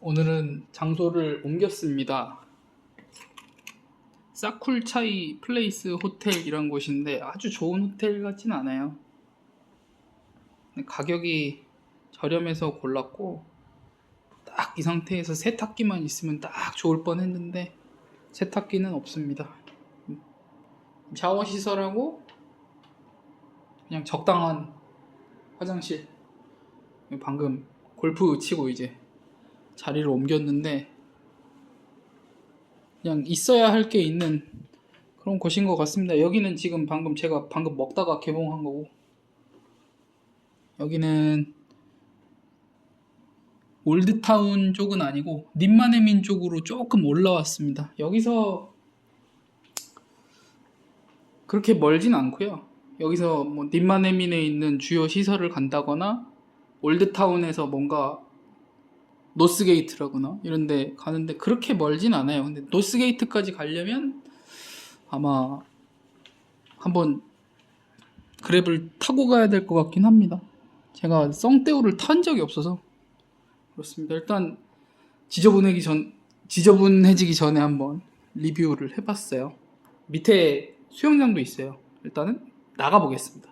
오늘은 장소를 옮겼습니다. 사쿨차이 플레이스 호텔이란 곳인데 아주 좋은 호텔 같진 않아요. 가격이 저렴해서 골랐고 딱 이 상태에서 세탁기만 있으면 딱 좋을 뻔 했는데 세탁기는 없습니다. 샤워 시설하고 그냥 적당한 화장실. 방금 골프 치고 이제 자리를 옮겼는데 그냥 있어야 할 게 있는 그런 곳인 것 같습니다. 여기는 지금 방금 제가 방금 먹다가 개봉한 거고 여기는 올드타운 쪽은 아니고 님마네민 쪽으로 조금 올라왔습니다. 여기서 그렇게 멀진 않고요. 여기서 뭐 님마네민에 있는 주요 시설을 간다거나 올드타운에서 뭔가 노스게이트라거나 이런 데 가는데 그렇게 멀진 않아요. 근데 노스게이트까지 가려면 아마 한번 그랩을 타고 가야 될 것 같긴 합니다. 제가 썽떼우를 탄 적이 없어서 그렇습니다. 일단 지저분해기 전 지저분해지기 전에 한번 리뷰를 해봤어요. 밑에 수영장도 있어요. 일단은 나가 보겠습니다.